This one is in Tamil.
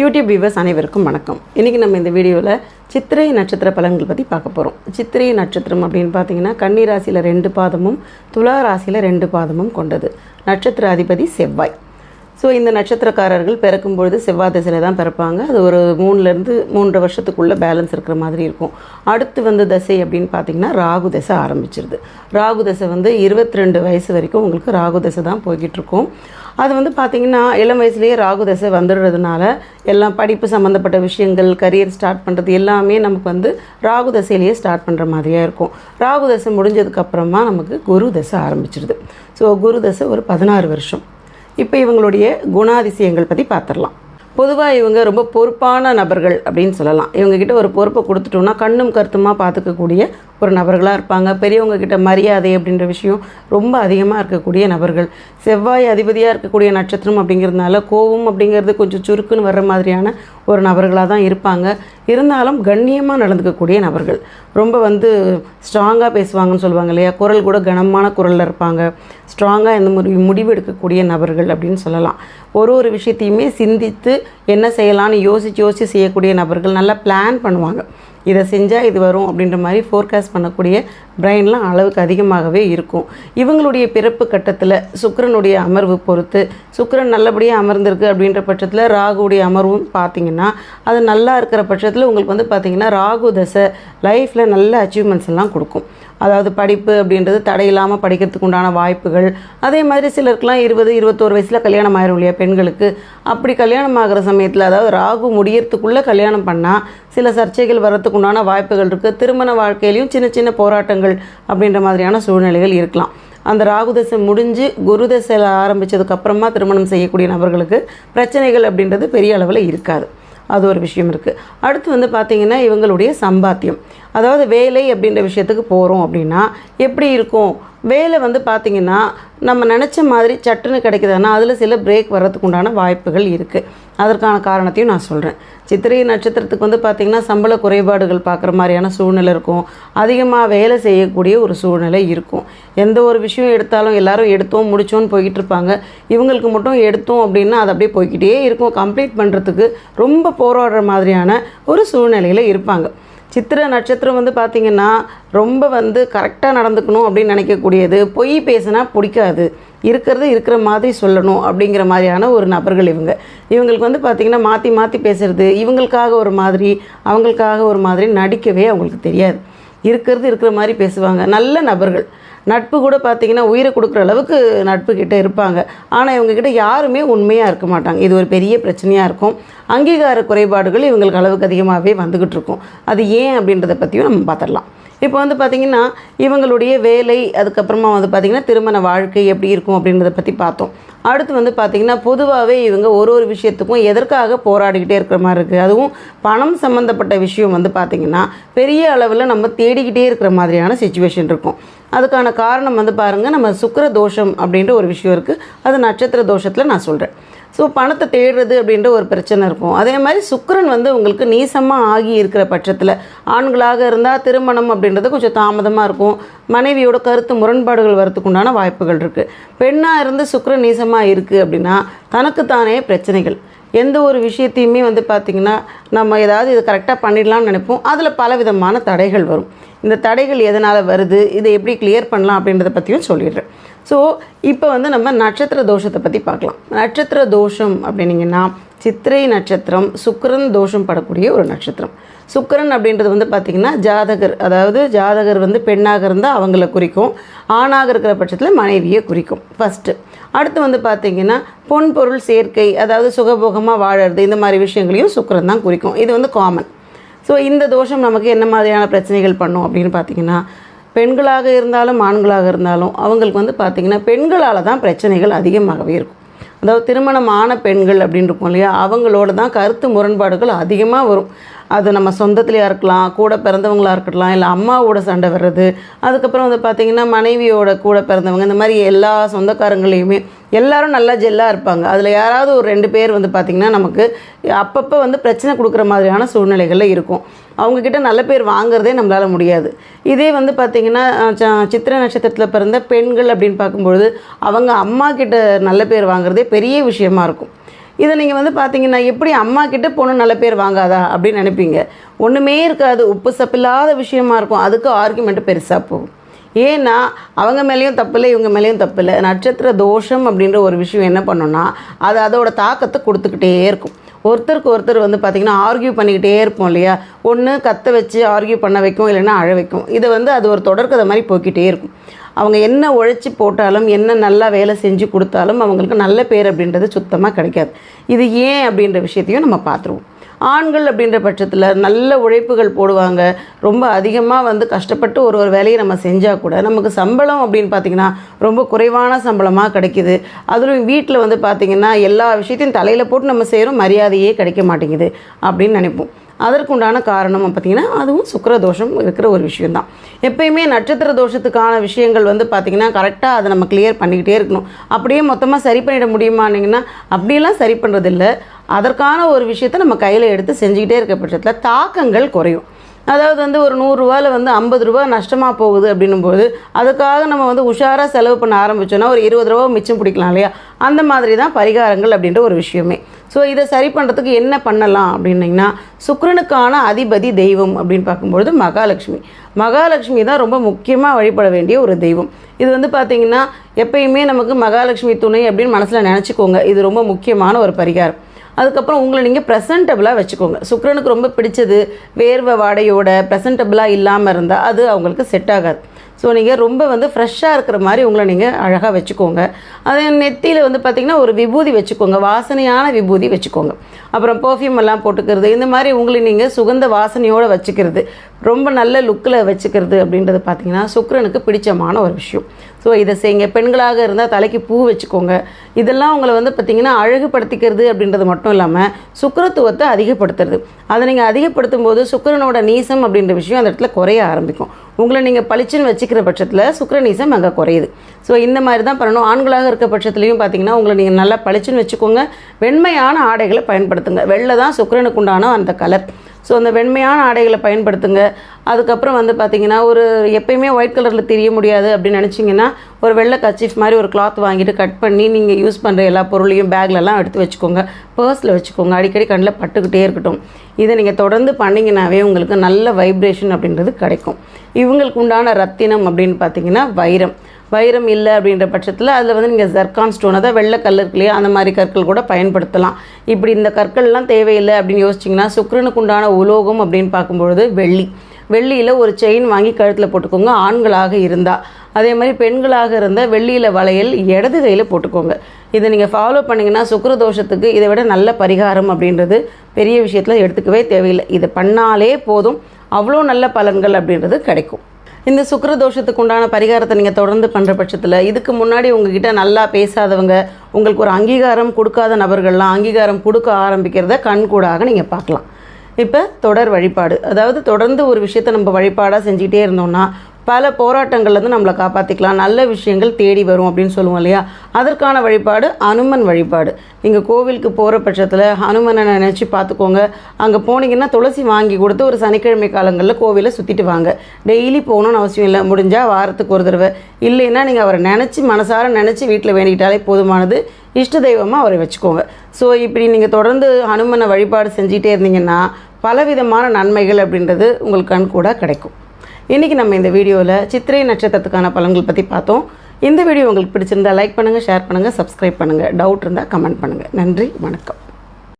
யூடியூப் வியூவர்ஸ் அனைவருக்கும் வணக்கம். இன்றைக்கி நம்ம இந்த வீடியோவில் சித்திரை நட்சத்திர பலன்கள் பற்றி பார்க்க போகிறோம் சித்திரை நட்சத்திரம் அப்படின்னு பார்த்தீங்கன்னா கன்னி ராசியில் ரெண்டு பாதமும் துலா ராசியில் ரெண்டு பாதமும் கொண்டது. நட்சத்திர அதிபதி செவ்வாய். ஸோ இந்த நட்சத்திரக்காரர்கள் பிறக்கும் பொழுது செவ்வாய் திசையில் தான் பிறப்பாங்க. அது ஒரு மூணுலேருந்து மூன்றரை வருஷத்துக்குள்ளே பேலன்ஸ் இருக்கிற மாதிரி இருக்கும். அடுத்து வந்து தசை அப்படின்னு பார்த்தீங்கன்னா ராகு தசை ஆரம்பிச்சிருது. ராகு தசை வந்து இருபத்தி ரெண்டு வயசு வரைக்கும் உங்களுக்கு ராகு தசை தான் போய்கிட்டு இருக்கும். அது வந்து பார்த்திங்கன்னா இளம் வயசுலேயே ராகு தசை வந்துடுறதுனால எல்லாம் படிப்பு சம்மந்தப்பட்ட விஷயங்கள் கரியர் ஸ்டார்ட் பண்ணுறது எல்லாமே நமக்கு வந்து ராகு தசையிலேயே ஸ்டார்ட் பண்ணுற மாதிரியாக இருக்கும். ராகு தசை முடிஞ்சதுக்கப்புறமா நமக்கு குரு தசை ஆரம்பிச்சிருது. ஸோ குரு தசை ஒரு பதினாறு வருஷம். இப்போ இவங்களுடைய குணாதிசயங்கள் பற்றி பார்த்துடலாம் பொதுவாக இவங்க ரொம்ப பொறுப்பான நபர்கள் அப்படின்னு சொல்லலாம். இவங்ககிட்ட ஒரு பொறுப்பை கொடுத்துட்டோம்னா கண்ணும் கருத்துமாக பார்த்துக்கக்கூடிய ஒரு நபர்களாக இருப்பாங்க. பெரியவங்க கிட்ட மரியாதை அப்படின்ற விஷயம் ரொம்ப அதிகமாக இருக்கக்கூடிய நபர்கள். செவ்வாய் அதிபதியாக இருக்கக்கூடிய நட்சத்திரம் அப்படிங்கிறதுனால கோவம் அப்படிங்கிறது கொஞ்சம் சுருக்குன்னு வர்ற மாதிரியான ஒரு நபர்களாக தான் இருப்பாங்க. இருந்தாலும் கண்ணியமாக நடந்துக்கக்கூடிய நபர்கள். ரொம்ப வந்து ஸ்ட்ராங்காக பேசுவாங்கன்னு சொல்லுவாங்க இல்லையா? குரல் கூட கனமான குரலில் இருப்பாங்க. ஸ்ட்ராங்காக இந்த முடி முடிவு எடுக்கக்கூடிய நபர்கள் அப்படின்னு சொல்லலாம். ஒரு ஒரு விஷயத்தையுமே சிந்தித்து என்ன செய்யலாம்னு யோசித்து யோசித்து செய்யக்கூடிய நபர்கள் நல்லா பிளான் பண்ணுவாங்க. இதை செஞ்சால் இது வரும் அப்படின்ற மாதிரி ஃபோர்காஸ்ட் பண்ணக்கூடிய பிரெயின்லாம் அளவுக்கு அதிகமாகவே இருக்கும். இவங்களுடைய பிறப்பு கட்டத்தில் சுக்கிரனுடைய அமர்வு பொறுத்து சுக்கரன் நல்லபடியாக அமர்ந்திருக்கு அப்படின்ற பட்சத்தில் ராகுடைய அமர்வும் பார்த்தீங்கன்னா அது நல்லா இருக்கிற பட்சத்தில் உங்களுக்கு வந்து பார்த்தீங்கன்னா ராகு தசை லைஃப்பில் நல்ல அச்சீவ்மெண்ட்ஸ் எல்லாம் கொடுக்கும். அதாவது படிப்பு அப்படின்றது தடையில்லாமல் படிக்கிறதுக்கு உண்டான வாய்ப்புகள். அதே மாதிரி சிலருக்குலாம் இருபது இருபத்தோரு வயசில் கல்யாணம் ஆயிரும் இல்லையா பெண்களுக்கு. அப்படி கல்யாணம் ஆகிற சமயத்தில் அதாவது ராகு முடியறதுக்குள்ளே கல்யாணம் பண்ணால் சில சர்ச்சைகள் வர்றதுக்கு உண்டான வாய்ப்புகள் இருக்குது திருமண வாழ்க்கையிலையும் சின்ன சின்ன போராட்டங்கள் அப்படின்ற மாதிரியான சூழ்நிலைகள் இருக்கலாம். அந்த ராகு தசை முடிஞ்சு குருதசையில் ஆரம்பித்ததுக்கப்புறமா திருமணம் செய்யக்கூடிய நபர்களுக்கு பிரச்சனைகள் அப்படின்றது பெரிய அளவில் இருக்காது. அது ஒரு விஷயம் இருக்குது அடுத்து வந்து பார்த்திங்கன்னா இவங்களுடைய சம்பாத்தியம். அதாவது வேலை அப்படின்ற விஷயத்துக்கு போகிறோம் அப்படின்னா எப்படி இருக்கும்? வேலை வந்து பார்த்திங்கன்னா நம்ம நினச்ச மாதிரி சட்டுன்னு கிடைக்குதுன்னா அதில் சில பிரேக் வர்றதுக்கு உண்டான வாய்ப்புகள் இருக்குது அதற்கான காரணத்தையும் நான் சொல்கிறேன் சித்திரை நட்சத்திரத்துக்கு வந்து பார்த்திங்கன்னா சம்பள குறைபாடுகள் பார்க்குற மாதிரியான சூழ்நிலை இருக்கும். அதிகமாக வேலை செய்யக்கூடிய ஒரு சூழ்நிலை இருக்கும். எந்த ஒரு விஷயம் எடுத்தாலும் எல்லாரும் எடுத்தோம் முடித்தோன்னு போய்கிட்டு இருப்பாங்க. இவங்களுக்கு மட்டும் எடுத்தோம் அப்படின்னா அது அப்படியே போய்கிட்டே இருக்கும். கம்ப்ளீட் பண்ணுறதுக்கு ரொம்ப போராடுற மாதிரியான ஒரு சூழ்நிலையில் இருப்பாங்க. சித்திர நட்சத்திரம் வந்து பார்த்திங்கன்னா ரொம்ப வந்து கரெக்டாக நடந்துக்கணும் அப்படின்னு நினைக்கக்கூடியது. பொய் பேசினா பிடிக்காது. இருக்கிறது இருக்கிற மாதிரி சொல்லணும் அப்படிங்கிற மாதிரியான ஒரு நபர்கள் இவங்க. இவங்களுக்கு வந்து பார்த்திங்கன்னா மாற்றி மாற்றி பேசுகிறது இவங்களுக்காக ஒரு மாதிரி அவங்களுக்காக ஒரு மாதிரி நடிக்கவே அவங்களுக்கு தெரியாது. இருக்கிறது இருக்கிற மாதிரி பேசுவாங்க. நல்ல நபர்கள். நட்பு கூட பார்த்திங்கன்னா உயிரை கொடுக்குற அளவுக்கு நட்பு கிட்டே இருப்பாங்க. ஆனால் இவங்கக்கிட்ட யாருமே உண்மையாக இருக்க மாட்டாங்க. இது ஒரு பெரிய பிரச்சனையாக இருக்கும். அங்கீகார குறைபாடுகள் இவங்களுக்கு அளவுக்கு அதிகமாகவே வந்துக்கிட்டு இருக்கும். அது ஏன் அப்படின்றத பற்றியும் நம்ம பார்த்துடலாம் இப்போ வந்து பார்த்திங்கன்னா இவங்களுடைய வேலை அதுக்கப்புறமா வந்து பார்த்திங்கன்னா திருமண வாழ்க்கை எப்படி இருக்கும் அப்படின்றத பற்றி பார்த்தோம். அடுத்து வந்து பார்த்திங்கன்னா பொதுவாகவே இவங்க ஒரு ஒரு விஷயத்துக்கும் எதற்காக போராடிக்கிட்டே இருக்கிற மாதிரி இருக்குது அதுவும் பணம் சம்மந்தப்பட்ட விஷயம் வந்து பார்த்திங்கன்னா பெரிய அளவில் நம்ம தேடிக்கிட்டே இருக்கிற மாதிரியான சுச்சுவேஷன் இருக்கும். அதுக்கான காரணம் வந்து பாருங்கள் நம்ம சுக்கர தோஷம் அப்படின்ற ஒரு விஷயம் இருக்குது அது நட்சத்திர தோஷத்தில் நான் சொல்கிறேன் ஸோ பணத்தை தேடுறது அப்படின்ற ஒரு பிரச்சனை இருக்கும். அதே மாதிரி சுக்கரன் வந்து உங்களுக்கு நீசமாக ஆகி இருக்கிற பட்சத்தில் ஆண்களாக இருந்தால் திருமணம் அப்படின்றது கொஞ்சம் தாமதமாக இருக்கும். மனைவியோட கருத்து முரண்பாடுகள் வரத்துக்கு உண்டான வாய்ப்புகள் இருக்குது பெண்ணாக இருந்து சுக்கரன் நீசமாக இருக்குது அப்படின்னா தனக்குத்தானே பிரச்சனைகள். எந்த ஒரு விஷயத்தையுமே வந்து பார்த்திங்கன்னா நம்ம ஏதாவது இது கரெக்டாக பண்ணிடலாம்னு நினைப்போம். அதில் பல விதமான தடைகள் வரும். இந்த தடைகள் எதனால் வருது? இதை எப்படி கிளியர் பண்ணலாம் அப்படின்றத பற்றியும் சொல்லிடுறேன். ஸோ இப்போ வந்து நம்ம நட்சத்திர தோஷத்தை பற்றி பார்க்கலாம். நட்சத்திர தோஷம் அப்படின்னீங்கன்னா சித்திரை நட்சத்திரம் சுக்கரன் தோஷம் படக்கூடிய ஒரு நட்சத்திரம். சுக்கரன் அப்படின்றது வந்து பார்த்திங்கன்னா ஜாதகர் அதாவது ஜாதகர் வந்து பெண்ணாக இருந்தால் அவங்கள குறிக்கும். ஆணாக இருக்கிற பட்சத்தில் மனைவியை குறிக்கும். ஃபஸ்ட்டு அடுத்து வந்து பார்த்திங்கன்னா பொன் பொருள் சேர்க்கை அதாவது சுகபோகமாக வாழறது இந்த மாதிரி விஷயங்களையும் சுக்கரன் தான் குறிக்கும். இது வந்து காமன் ஸோ இந்த தோஷம் நமக்கு என்ன மாதிரியான பிரச்சனைகள் பண்ணும் அப்படின்னு பார்த்தீங்கன்னா பெண்களாக இருந்தாலும் ஆண்களாக இருந்தாலும் அவங்களுக்கு வந்து பார்த்திங்கன்னா பெண்களால் தான் பிரச்சனைகள் அதிகமாகவே இருக்கும். அதாவது திருமணம் ஆன பெண்கள் அப்படின்னு இருக்கும் இல்லையா? அவங்களோட தான் கருத்து முரண்பாடுகள் அதிகமாக வரும். அது நம்ம சொந்தத்துலையாக இருக்கலாம் கூட பிறந்தவங்களாக இருக்கலாம் இல்லை அம்மாவோட சண்டை வர்றது அதுக்கப்புறம் வந்து பார்த்திங்கன்னா மனைவியோட கூட பிறந்தவங்க இந்த மாதிரி எல்லா சொந்தக்காரங்களையுமே எல்லாரும் நல்லா ஜெல்லாக இருப்பாங்க. அதில் யாராவது ஒரு ரெண்டு பேர் வந்து பார்த்திங்கன்னா நமக்கு அப்பப்போ வந்து பிரச்சனை கொடுக்குற மாதிரியான சூழ்நிலைகளில் இருக்கும். அவங்கக்கிட்ட நல்ல பேர் வாங்குறதே நம்மளால் முடியாது. இதே வந்து பார்த்திங்கன்னா ச- சித்திரை நட்சத்திரத்தில் பிறந்த பெண்கள் அப்படின்னு பார்க்கும்பொழுது அவங்க அம்மா கிட்ட நல்ல பேர் வாங்குறதே பெரிய விஷயமா இருக்கும். இதை நீங்கள் வந்து பார்த்தீங்கன்னா எப்படி அம்மா கிட்ட பொண்ணு நல்ல பேர் வாங்காதா அப்படின்னு நினைப்பீங்க? ஒன்றுமே இருக்காது. உப்பு சப்பில்லாத விஷயமா இருக்கும். அதுக்கு ஆர்குமெண்ட்டு பெருசாக போகும். ஏன்னா அவங்க மேலேயும் தப்பு இல்லை இவங்க மேலேயும் தப்பு இல்லை நட்சத்திர தோஷம் அப்படின்ற ஒரு விஷயம் என்ன பண்ணோன்னா அது அதோட தாக்கத்தை கொடுத்துக்கிட்டே இருக்கும். ஒருத்தருக்கு ஒருத்தர் வந்து பார்த்திங்கன்னா ஆர்கியூ பண்ணிக்கிட்டே இருப்போம் இல்லையா? ஒன்று கத்த வச்சு ஆர்கியூ பண்ண வைக்கும் இல்லைன்னா அழ வைக்கும். இது வந்து அது ஒரு தொடர்கதை மாதிரி போய்க்கிட்டே இருக்கும். அவங்க என்ன உழைச்சி போட்டாலும் என்ன நல்லா வேலை செஞ்சு கொடுத்தாலும் அவங்களுக்கு நல்ல பேர் அப்படின்றது சுத்தமாக கிடைக்காது. இது ஏன் அப்படின்ற விஷயத்தையும் நம்ம பார்த்துருவோம். ஆண்கள் அப்படின்ற பட்சத்தில் நல்ல உழைப்புகள் போடுவாங்க. ரொம்ப அதிகமாக வந்து கஷ்டப்பட்டு ஒரு ஒரு வேலையை நம்ம செஞ்சால் கூட நமக்கு சம்பளம் அப்படின்னு பார்த்திங்கன்னா ரொம்ப குறைவான சம்பளமாக கிடைக்கிது. அதுவும் வீட்டில் வந்து பார்த்திங்கன்னா எல்லா விஷயத்தையும் தலையில் போட்டு நம்ம செய்கிறோம் மரியாதையே கிடைக்க மாட்டேங்குது அப்படின்னு நினைப்போம். அதற்குண்டான காரணம் பார்த்திங்கன்னா அதுவும் சுக்கிர தோஷம் இருக்கிற ஒரு விஷயந்தான் எப்பயுமே நட்சத்திர தோஷத்துக்கான விஷயங்கள் வந்து பார்த்திங்கன்னா கரெக்டாக அதை நம்ம கிளியர் பண்ணிக்கிட்டே இருக்கணும். அப்படியே மொத்தமாக சரி பண்ணிட முடியுமானிங்கன்னா அப்படியெல்லாம் சரி பண்ணுறதில்ல அதற்கான ஒரு விஷயத்தை நம்ம கையில் எடுத்து செஞ்சுக்கிட்டே இருக்க பட்சத்தில் தாக்கங்கள் குறையும். அதாவது வந்து ஒரு நூறுரூவாவில் வந்து ஐம்பது ரூபா நஷ்டமாக போகுது அப்படின்னும்போது அதுக்காக நம்ம வந்து உஷாராக செலவு பண்ண ஆரம்பிச்சோன்னா ஒரு இருபது ரூபா மிச்சம் பிடிக்கலாம் இல்லையா? அந்த மாதிரி தான் பரிகாரங்கள் அப்படின்ற ஒரு விஷயமே. ஸோ இதை சரி பண்ணுறதுக்கு என்ன பண்ணலாம் அப்படின்னிங்கன்னா சுக்கரனுக்கான அதிபதி தெய்வம் அப்படின்னு பார்க்கும்பொழுது மகாலட்சுமி. மகாலட்சுமி தான் ரொம்ப முக்கியமாக வழிபட வேண்டிய ஒரு தெய்வம். இது வந்து பார்த்திங்கன்னா எப்பயுமே நமக்கு மகாலட்சுமி துணை அப்படின்னு மனசில் நினச்சிக்கோங்க. இது ரொம்ப முக்கியமான ஒரு பரிகாரம். அதுக்கப்புறம் உங்களை நீங்கள் ப்ரெசன்டபுளாக வச்சுக்கோங்க. சுக்கரனுக்கு ரொம்ப பிடிச்சது வேர்வை வாடையோட ப்ரெசன்டபுளாக இல்லாமல் இருந்தால் அது அவங்களுக்கு செட் ஆகாது. ஸோ நீங்கள் ரொம்ப வந்து ஃப்ரெஷ்ஷாக இருக்கிற மாதிரி உங்களை நீங்கள் அழகாக வச்சுக்கோங்க. அதே நெத்தியில் வந்து பார்த்திங்கன்னா ஒரு விபூதி வச்சுக்கோங்க. வாசனையான விபூதி வச்சுக்கோங்க. அப்புறம் பர்ஃப்யூம் எல்லாம் போட்டுக்கிறது இந்த மாதிரி உங்களை நீங்கள் சுகந்த வாசனையோடு வச்சுக்கிறது ரொம்ப நல்ல லுக்கில் வச்சுக்கிறது அப்படின்றது பார்த்திங்கன்னா சுக்கரனுக்கு பிடிச்சமான ஒரு விஷயம். ஸோ இதை செய்யுங்க. பெண்களாக இருந்தால் தலைக்கு பூ வச்சுக்கோங்க. இதெல்லாம் உங்களை வந்து பார்த்திங்கன்னா அழகுபடுத்திக்கிறது அப்படின்றது மட்டும் இல்லாமல் சுக்கிரத்துவத்தை அதிகப்படுத்துறது. அதை நீங்கள் அதிகப்படுத்தும் போது சுக்கரனோட நீசம் அப்படின்ற விஷயம் அந்த இடத்துல குறைய ஆரம்பிக்கும். உங்களை நீங்கள் பளிச்சுன்னு வச்சுக்கிற பட்சத்தில் சுக்கிரநீசம் அங்கே குறையுது. ஸோ இந்த மாதிரி தான் பண்ணணும். ஆண்களாக இருக்க பட்சத்துலையும் பார்த்தீங்கன்னா உங்களை நீங்கள் நல்லா பளிச்சுன்னு வச்சுக்கோங்க. வெண்மையான ஆடைகளை பயன்படுத்துங்க. வெள்ளை தான் சுக்கிரனுக்கு உண்டான அந்த கலர் ஸோ அந்த வெண்மையான ஆடைகளை பயன்படுத்துங்க. அதுக்கப்புறம் வந்து பார்த்தீங்கன்னா ஒரு எப்பயுமே ஒயிட் கலரில் தெரிய முடியாது அப்படின்னு நினச்சிங்கன்னா ஒரு வெள்ளை கச்சிஃப் மாதிரி ஒரு கிளாத் வாங்கிட்டு கட் பண்ணி நீங்கள் யூஸ் பண்ணுற எல்லா பொருளையும் பேக்லலாம் எடுத்து வச்சுக்கோங்க. பர்ஸில் வச்சுக்கோங்க. அடிக்கடி கண்ணில் பட்டுக்கிட்டே இருக்கட்டும். இதை நீங்கள் தொடர்ந்து பண்ணிங்கனாவே உங்களுக்கு நல்ல வைப்ரேஷன் அப்படின்றது கிடைக்கும். இவங்களுக்கு உண்டான ரத்தினம் அப்படின்னு பார்த்தீங்கன்னா வைரம். வைரம் இல்லை அப்படின்ற பட்சத்தில் அதில் வந்து நீங்கள் ஜர்கான் ஸ்டோன் அதாவது வெள்ளை கல் அந்த மாதிரி கற்கள் கூட பயன்படுத்தலாம். இப்படி இந்த கற்கள்லாம் தேவையில்லை அப்படின்னு யோசிச்சிங்கன்னா சுக்கரனுக்கு உண்டான உலோகம் அப்படின்னு பார்க்கும்பொழுது வெள்ளி. வெள்ளியில் ஒரு செயின் வாங்கி கழுத்தில் போட்டுக்கோங்க ஆண்களாக இருந்தால் அதே மாதிரி பெண்களாக இருந்தால் வெள்ளியில் வளையல் இடது கையில் போட்டுக்கோங்க. இதை நீங்கள் ஃபாலோ பண்ணிங்கன்னா சுக்கிர தோஷத்துக்கு இதை விட நல்ல பரிகாரம் அப்படின்றது பெரிய விஷயத்தில் எடுத்துக்கவே தேவையில்லை. இதை பண்ணாலே போதும். அவ்வளோ நல்ல பலன்கள் அப்படின்றது கிடைக்கும். இந்த சுக்கிர தோஷத்துக்கு உண்டான பரிகாரத்தை நீங்கள் தொடர்ந்து பண்ணுற பட்சத்தில் இதுக்கு முன்னாடி உங்ககிட்ட நல்லா பேசாதவங்க உங்களுக்கு ஒரு அங்கீகாரம் கொடுக்காத நபர்கள்லாம் அங்கீகாரம் கொடுக்க ஆரம்பிக்கிறத கண்கூடாக நீங்கள் பார்க்கலாம். இப்போ தொடர் வழிபாடு. அதாவது தொடர்ந்து ஒரு விஷயத்தை நம்ம வழிபாடாக செஞ்சுக்கிட்டே இருந்தோம்னா பல போராட்டங்கள்லேருந்து நம்மளை காப்பாற்றிக்கலாம் நல்ல விஷயங்கள் தேடி வரும் அப்படின்னு சொல்லுவோம் இல்லையா? அதற்கான வழிபாடு அனுமன் வழிபாடு. நீங்கள் கோவிலுக்கு போகிற பட்சத்தில் ஹனுமனை நினச்சி பார்த்துக்கோங்க அங்கே போனீங்கன்னா துளசி வாங்கி கொடுத்து ஒரு சனிக்கிழமை காலங்களில் கோவிலை சுற்றிட்டு வாங்க. டெய்லி போகணும்னு அவசியம் இல்லை. முடிஞ்சால் வாரத்துக்கு ஒரு தடவை. இல்லைன்னா நீங்கள் அவரை நினச்சி மனசார நினச்சி வீட்டில் வேண்டிக்கிட்டாலே போதுமானது. இஷ்ட தெய்வமாக அவரை வச்சுக்கோங்க. ஸோ இப்படி நீங்கள் தொடர்ந்து ஹனுமனை வழிபாடு செஞ்சிகிட்டே இருந்தீங்கன்னா பலவிதமான நன்மைகள் அப்படின்றது உங்களுக்கு கண் கூட கிடைக்கும். இன்றைக்கி நம்ம இந்த வீடியோவில் சித்திரை நட்சத்திரத்துக்கான பலன்கள் பற்றி பார்த்தோம். இந்த வீடியோ உங்களுக்கு பிடிச்சிருந்தா லைக் பண்ணுங்கள் ஷேர் பண்ணுங்கள் சப்ஸ்கிரைப் பண்ணுங்கள் டவுட் இருந்தால் கமெண்ட் பண்ணுங்கள் நன்றி வணக்கம்.